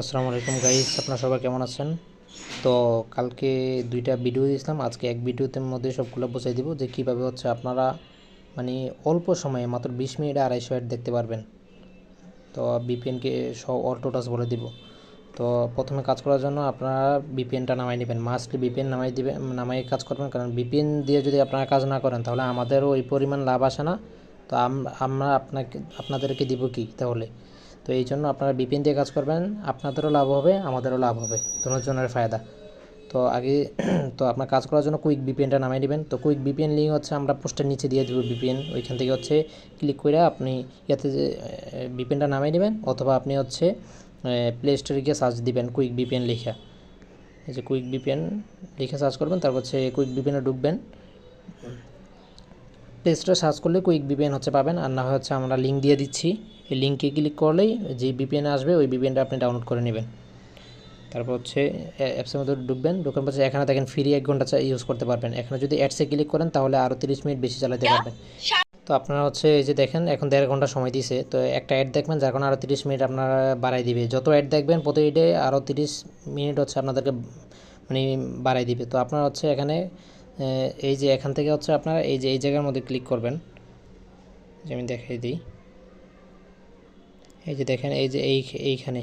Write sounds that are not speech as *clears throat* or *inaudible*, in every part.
আসসালামু আলাইকুম গাইস আপনারা সবাই কেমন আছেন? তো কালকে দুইটা ভিডিও দিয়েছিলাম, আজকে এক ভিডিওতে মধ্যে সবগুলো বোঝাই দিব যে কীভাবে হচ্ছে আপনারা মানে অল্প সময়ে, মাত্র বিশ মিনিটে আড়াইশো অ্যাড দেখতে পারবেন। তো বিপিএনকে সব অল্টো টাচ বলে দিব। তো প্রথমে কাজ করার জন্য আপনারা বিপিএনটা নামাই নেবেন মাস্টলি বিপিএন নামাই দিবেন নামাই কাজ করবেন, কারণ বিপিএন দিয়ে যদি আপনারা কাজ না করেন, তাহলে আমাদেরও ওই পরিমাণ লাভ আসে না। তো আমরা আপনাকে, আপনাদেরকে দিব কি, তাহলে? তো এই জন্য আপনারা বিপিএন দিয়ে কাজ করবেন। আপনাদেরও লাভ হবে, আমাদেরও লাভ হবে। দুজনের ফায়দা। তো আগে *clears throat* তো আপনার কাজ করার জন্য কুইক বিপিএনটা নামিয়ে নেবেন তো কুইক বিপিএন লিঙ্ক হচ্ছে, আমরা পোস্টের নিচে দিয়ে দেবো বিপিএন। ওইখান থেকে হচ্ছে ক্লিক করে আপনি ইয়াতে যে বিপিএনটা নামিয়ে নেবেন অথবা আপনি হচ্ছে প্লে স্টোরে গিয়ে সার্চ দিবেন কুইক বিপিএন লেখা। এই যে কুইক বিপিএন লিখে সার্চ করবেন, তারপর হচ্ছে কুইক বিপিএনে ঢুকবেন। প্লে স্টোরে সার্চ করলে কুইক বিপিএন হচ্ছে পাবেন। আর না হয় হচ্ছে আমরা লিঙ্ক দিয়ে দিচ্ছি। এই লিঙ্কে ক্লিক করলেই যে বিপিএন আসবে ওই বিপিএনটা আপনি ডাউনলোড করে নেবেন। তারপর হচ্ছে অ্যাপসের মধ্যে ঢুকবেন। ঢুকার পর এখানে দেখেন ফ্রি এক ঘণ্টা ইউজ করতে পারবেন। এখানে যদি অ্যাডসে ক্লিক করেন তাহলে আরও তিরিশ মিনিট বেশি চালাতে পারবেন। তো আপনারা হচ্ছে এই যে দেখেন এখন দেড় ঘণ্টা সময় দিয়েছে তো একটা অ্যাড দেখবেন যার কারণে আরও তিরিশ মিনিট আপনারা বাড়াই দিবে। যত অ্যাড দেখবেন প্রতি অ্যাডে আরও তিরিশ মিনিট হচ্ছে আপনাদেরকে মানে বাড়াই দিবে। তো আপনারা হচ্ছে এখানে এই যে এখান থেকে হচ্ছে আপনারা এই যে এই জায়গার মধ্যে ক্লিক করবেন যে আমি দেখাই দিই এই যে দেখেন এই যে এই এইখানে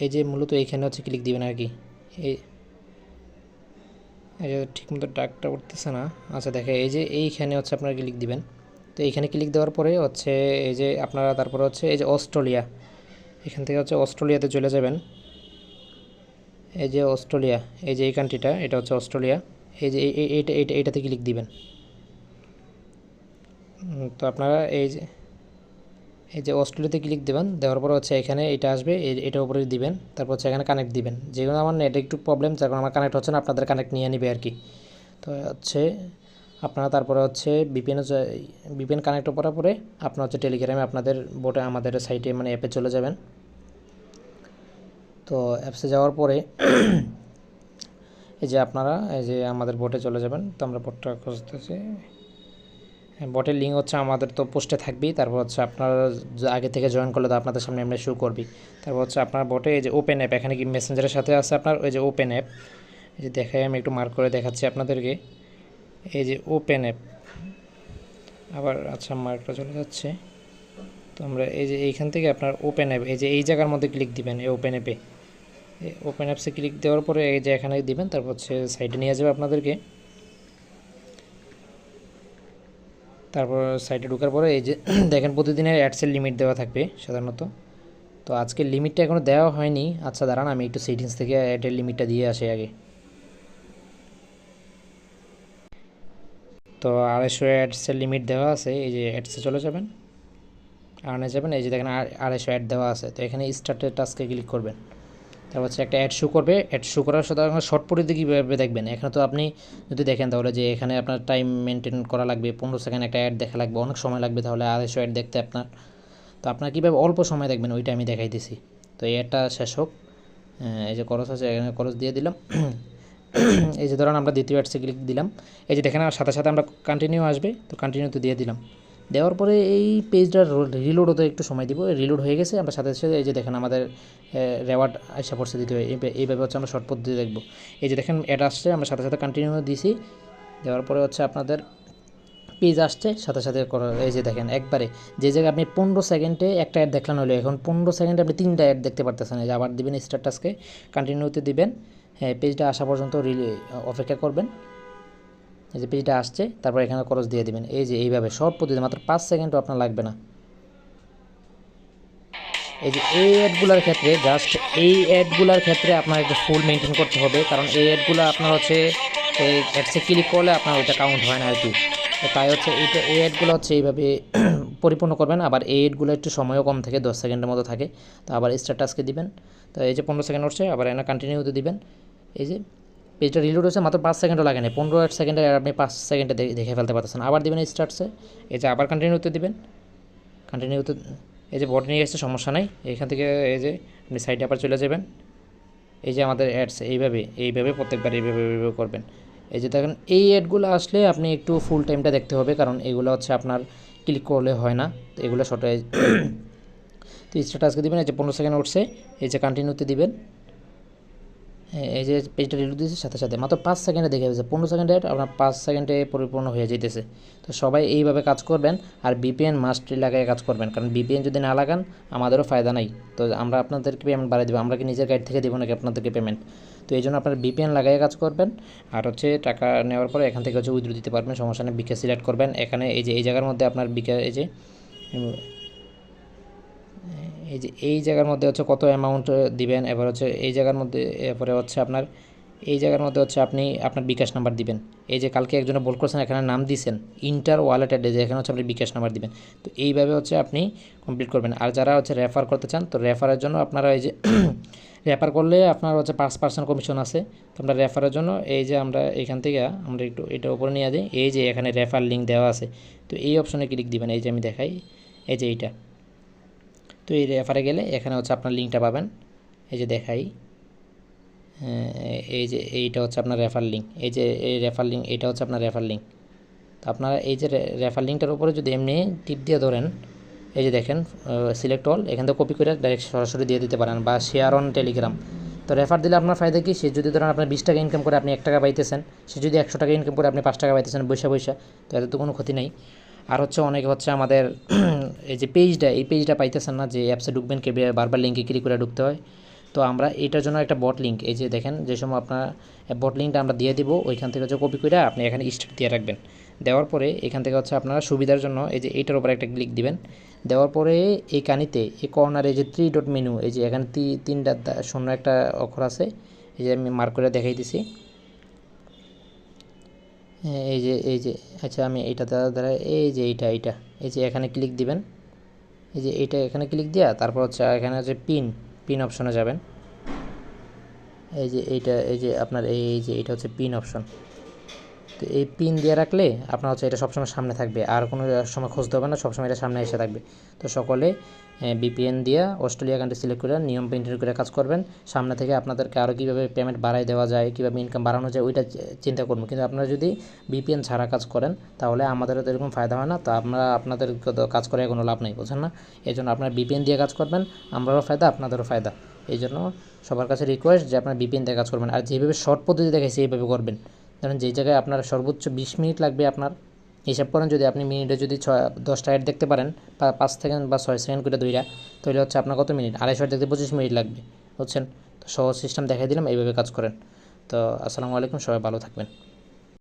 এই যে মূলত এইখানে হচ্ছে ক্লিক দিবেন আর কি এই যে ঠিকমতো ডাকটা উঠতেছে না আচ্ছা দেখে এই যে এইখানে হচ্ছে আপনারা ক্লিক দিবেন তো এইখানে ক্লিক দেওয়ার পরে হচ্ছে এই যে আপনারা তারপরে হচ্ছে এই যে অস্ট্রেলিয়া এখান থেকে হচ্ছে অস্ট্রেলিয়াতে চলে যাবেন এই যে অস্ট্রেলিয়া এই যে এই কান্ট্রিটা এটা হচ্ছে অস্ট্রেলিয়া এই যে এই- এই- এইটা এইটা এইটাতে ক্লিক দিবেন। তো আপনারা এই যে এই যে অস্ট্রেলিয়াতে ক্লিক দেবেন, দেওয়ার পর হচ্ছে এখানে এটা আসবে এটার উপরে দিবেন, তারপর হচ্ছে এখানে কানেক্ট দিবেন। যেগুলো আমার নেট একটু প্রবলেম যার আমার কানেক্ট হচ্ছে না, আপনাদের কানেক্ট নিয়ে নেবে আর কি তো হচ্ছে আপনারা তারপরে হচ্ছে বিপিএন বিপিএন কানেক্ট করার পরে আপনার হচ্ছে টেলিগ্রামে আপনাদের বোটে আমাদের সাইটে মানে অ্যাপে চলে যাবেন। তো অ্যাপসে যাওয়ার পরে এই যে আপনারা, এই যে আমাদের বোটে চলে যাবেন, তো আমরা বোটটা খুঁজতেছি। বটের লিঙ্ক হচ্ছে আমাদের তো পোস্টে থাকবেই। তারপর হচ্ছে আপনারা আগে থেকে জয়েন করলে তো আপনাদের সামনে এমনি শো করবি তারপর হচ্ছে আপনার বটে এই যে ওপেন অ্যাপ এখানে কি মেসেঞ্জারের সাথে আছে আপনার? ওই যে ওপেন অ্যাপ এই যে দেখাই, আমি একটু মার্ক করে দেখাচ্ছি আপনাদেরকে। এই যে ওপেন অ্যাপ আবার আচ্ছা মার্কটা চলে যাচ্ছে। তো আমরা এই যে এইখান থেকে আপনার ওপেন অ্যাপ এই যে এই জায়গার মধ্যে ক্লিক দিবেন, এই ওপেন অ্যাপে ওপেন অ্যাপসে ক্লিক দেওয়ার পরে এই যে এখানে দিবেন, তারপর হচ্ছে সাইডে নিয়ে যাবে আপনাদেরকে। তারপর সাইটে ঢোকার পরে এই যে *clears throat* দেখেন প্রতিদিনের অ্যাডসের লিমিট দেওয়া থাকবে সাধারণত। তো আজকে লিমিটটা এখনও দেওয়া হয়নি। আচ্ছা দাঁড়ান, আমি একটু সেটিংস থেকে অ্যাডের লিমিটটা দিয়ে আসি আগে। তো আড়াইশো অ্যাডসের লিমিট দেওয়া আছে, এই যে অ্যাডসে চলে যাবেন। আর্নে যাবেন, এই যে দেখেন আড়াইশো অ্যাড দেওয়া আছে। তো এখানে স্টার্টের টাস্কে ক্লিক করবেন। তারপর হচ্ছে একটা অ্যাড শো করবে। অ্যাড শো করার সাথে আপনার শর্ট পরিধি কীভাবে দেখবেন। এখানে তো আপনি যদি দেখেন তাহলে যে এখানে আপনার টাইম মেনটেন করা লাগবে, পনেরো সেকেন্ড একটা অ্যাড দেখা লাগবে, অনেক সময় লাগবে তাহলে আড়াইশো অ্যাড দেখতে আপনার। তো আপনার কীভাবে অল্প সময় দেখবেন, ওইটা আমি দেখাই দিছি তো এই অ্যাডটা শেষ হোক। এই যে করস আছে, এখানে করস দিয়ে দিলাম। *coughs* এই যে ধরুন আমরা দ্বিতীয় অ্যাডসে ক্লিক দিলাম। এই যে দেখেন সাথে সাথে আমরা কন্টিনিউ আসবে, তো কন্টিনিউ তো দিয়ে দিলাম। দেওয়ার পরে এই পেজটা রিলোড হতে একটু সময় দিব। রিলোড হয়ে গেছে, আমরা সাথে সাথে এই যে দেখেন আমাদের রেওয়ার্ড আইসা পড়ছে দিতে হয় এইভাবে- হচ্ছে আমরা শর্ট পদ্ধতি দেখব। এই যে দেখেন অ্যাড আসছে, আমরা সাথে সাথে কন্টিনিউ দিছি। দেওয়ার পরে হচ্ছে আপনাদের পেজ আসছে, সাথে সাথে এই যে দেখেন, একবারে যে জায়গায় আপনি পনেরো সেকেন্ডে একটা অ্যাড দেখলেন হলো, এখন পনেরো সেকেন্ডে আপনি তিনটা অ্যাড দেখতে পারতেছেন। যে আবার দিবেন স্ট্যাটাসকে কন্টিনিউতে দিবেন। হ্যাঁ পেজটা আসা পর্যন্ত রিলে অপেক্ষা করবেন। এই যে পেজটা আসছে, তারপর এখানে খরচ দিয়ে দিবেন। এই যে এইভাবে সব পদ্ধতি মাত্র পাঁচ সেকেন্ডও আপনার লাগবে না। এই যে এই অ্যাডগুলোর ক্ষেত্রে জাস্ট এই অ্যাডগুলোর ক্ষেত্রে আপনার একটু ফুল মেনটেন করতে হবে। কারণ এই অ্যাডগুলো আপনার হচ্ছে, এই অ্যাডসে ক্লিক করলে আপনার ওইটা কাউন্ট হয় না আর কি। তো তাই হচ্ছে এইটা, এই অ্যাডগুলো হচ্ছে এইভাবে *clears throat* পরিপূর্ণ করবেন। আবার এই অ্যাডগুলো একটু সময়ও কম থাকে, দশ সেকেন্ডের মতো থাকে। তো আবার স্ট্যাটাসকে দিবেন। তো এই যে পনেরো সেকেন্ড হচ্ছে আবার এনে কন্টিনিউতে দিবেন। এই যে পেজটা রিলোড হচ্ছে মাত্র পাঁচ সেকেন্ডও লাগে না পনেরো আট সেকেন্ডে আপনি পাঁচ সেকেন্ডে দেখে ফেলতে পারতেছেন। আবার দিবেন স্টার্টসে এই যে আবার কন্টিনিউতে দিবেন। কন্টিনিউতে এই যে বট নিয়ে এসছে, সমস্যা নাই। এখান থেকে এই যে আপনি সাইডে আবার চলে যাবেন। এই যে আমাদের অ্যাডস এইভাবে এইভাবে প্রত্যেকবার এইভাবে এইভাবে করবেন। এই যে দেখেন, এই অ্যাডগুলো আসলে আপনি একটু ফুল টাইমটা দেখতে হবে। কারণ এগুলো হচ্ছে আপনার ক্লিক করলে হয় না। *coughs* তো এগুলো শর্টে তো স্টার্ট আজকে দিবেন, এই যে পনেরো সেকেন্ড উঠছে। এই যে কন্টিনিউতে দিবেন। এই যে পেজটা রিলোড দিয়েছে, সাথে সাথে। মাত্র পাঁচ সেকেন্ডে দেখে যাচ্ছে পনেরো সেকেন্ডে আপনার পাঁচ সেকেন্ডে পরিপূর্ণ হয়ে যেতেছে। তো সবাই এইভাবে কাজ করবেন আর বিপিএন মাস্টলি লাগাই কাজ করবেন। কারণ বিপিএন যদি না লাগান, আমাদেরও ফায়দা নাই। তো আমরা আপনাদেরকে পেমেন্ট বাড়িয়ে দেবো। আমরা কি নিজের গাইড থেকে দেবো নাকি আপনাদেরকে পেমেন্ট তো এই জন্য আপনার বিপিএন লাগাই কাজ করবেন। আর হচ্ছে টাকা নেওয়ার পরে এখান থেকে হচ্ছে উইথড্র দিতে পারবেন। সমস্যা নেই বিকে সিলেক্ট করবেন। এখানে এই যে, এই জায়গার মধ্যে আপনার বিকে এই যে এই যে এই জায়গার মধ্যে হচ্ছে কত অ্যামাউন্ট দিবেন? এবার হচ্ছে এই জায়গার মধ্যে, এরপরে হচ্ছে আপনার, এই জায়গার মধ্যে হচ্ছে আপনি, আপনার বিকাশ নাম্বার দিবেন। এই যে কালকে একজনে বল করছেন, এখানে নাম দিছেন ইন্টার ওয়ালেট অ্যাড্রেস এখানে হচ্ছে আপনি বিকাশ নাম্বার দিবেন। তো এইভাবে হচ্ছে আপনি কমপ্লিট করবেন। আর যারা হচ্ছে রেফার করতে চান, তো রেফারের জন্য আপনারা এই যে *clears throat* রেফার করলে আপনার হচ্ছে পাঁচ পার্সেন্ট কমিশন আছে। তো আমরা রেফারের জন্য এই যে আমরা এখান থেকে, আমরা একটু এটা উপরে নিয়ে যাই। এই যে এখানে রেফার লিঙ্ক দেওয়া আছে। তো এই অপশনে ক্লিক দিবেন। এই যে আমি দেখাই। এই যে এইটা। তো এই রেফারে গেলে এখানে হচ্ছে আপনার লিঙ্কটা পাবেন। এই যে দেখাই। এই যে এইটা হচ্ছে আপনার রেফার লিঙ্ক এই যে এই রেফার লিঙ্ক এটা হচ্ছে আপনার রেফার লিঙ্ক তো আপনারা এই যে রেফার লিঙ্কটার উপরে যদি এমনি টিপ দিয়ে ধরেন, এই যে দেখেন সিলেক্ট অল এখান থেকে কপি করে ডাইরেক্ট সরাসরি দিয়ে দিতে পারেন বা শেয়ার অন টেলিগ্রাম তো রেফার দিলে আপনার ফায়দা কি? সে যদি ধরেন আপনার বিশ টাকা ইনকাম করে আপনি এক টাকা পাইতেছেন, সে যদি একশো টাকা ইনকাম করে আপনি পাঁচ টাকা পাইতেছেন বৈশা বৈশা, তো এতে তো কোনো ক্ষতি নেই। আর হচ্ছে অনেকে হচ্ছে আমাদের *clears throat* এই যে পেজটা এই পেজটা পাইতেছেন না যে অ্যাপসে ঢুকবেন কে বারবার লিঙ্কে ক্লিক করে ঢুকতে হয়। তো আমরা এটার জন্য একটা বট লিঙ্ক এই যে দেখেন, যে সময় আপনার বট লিঙ্কটা আমরা দিয়ে দিব, ওইখান থেকে হচ্ছে কপি করে আপনি এখানে স্টার্ট দিয়ে রাখবেন। দেওয়ার পরে এখান থেকে হচ্ছে আপনারা সুবিধার জন্য এই যে এইটার উপরে একটা ক্লিক দিবেন। দেওয়ার পরে এই কানিতে, এই কর্নারে এই যে থ্রি ডট মেনু এই যে এখানে তিনটা শূন্য একটা অক্ষর আছে, এই যে আমি মার্ক করে দেখাই দিছি হ্যাঁ, এই যে এই যে আচ্ছা আমি এইটা দ্বারা দ্বারা এই যে এইটা এইটা এই যে এখানে ক্লিক দিবেন। এই যে এইটা এখানে ক্লিক দেওয়া তারপর হচ্ছে এখানে হচ্ছে পিন পিন অপশনে যাবেন। এই যে এইটা এই যে আপনার এই যে এটা হচ্ছে পিন অপশন তো এই পিন দিয়ে রাখলে আপনার হচ্ছে এটা সবসময় সামনে থাকবে। আর কোনো সময় খুঁজতে হবে না, সবসময় এটা সামনে এসে থাকবে। তো সকলে বিপিএন দিয়ে অস্ট্রেলিয়া কান্ট্রি সিলেক্ট করে নিয়ম মেনটেন করে কাজ করবেন। সামনে থেকে আপনাদেরকে আরও কীভাবে পেমেন্ট বাড়াই দেওয়া যায়, কীভাবে ইনকাম বাড়ানো যায়, ওইটা চিন্তা করব কিন্তু আপনারা যদি বিপিএন ছাড়া কাজ করেন, তাহলে আমাদেরও তো এরকম ফায়দা হয় না। তো আমরা আপনাদের কাজ করে কোনো লাভ নেই বোঝেন না? এই জন্য আপনারা বিপিএন দিয়ে কাজ করবেন, আমরারও ফায়দা, আপনাদেরও ফায়দা। এই জন্য সবার কাছে রিকোয়েস্ট যে আপনারা বিপিএন দিয়ে কাজ করবেন। আর যেভাবে শর্ট পদ্ধতি দেখাইছে, এইভাবে করবেন। ধরেন যেই জায়গায় আপনার সর্বোচ্চ বিশ মিনিট লাগবে আপনার, হিসাব করেন যদি আপনি মিনিটে যদি ছয়, দশটা অ্যাড দেখতে পারেন, বা পাঁচ সেকেন্ড বা ছয় সেকেন্ড করে দুইটা, তাহলে হচ্ছে আপনার কত মিনিট? আড়াইশো দেখতে পঁচিশ মিনিট লাগবে, বুঝছেন? তো সহজ সিস্টেম দেখাই দিলাম, এইভাবে কাজ করেন। তো আসসালামু আলাইকুম, সবাই ভালো থাকবেন।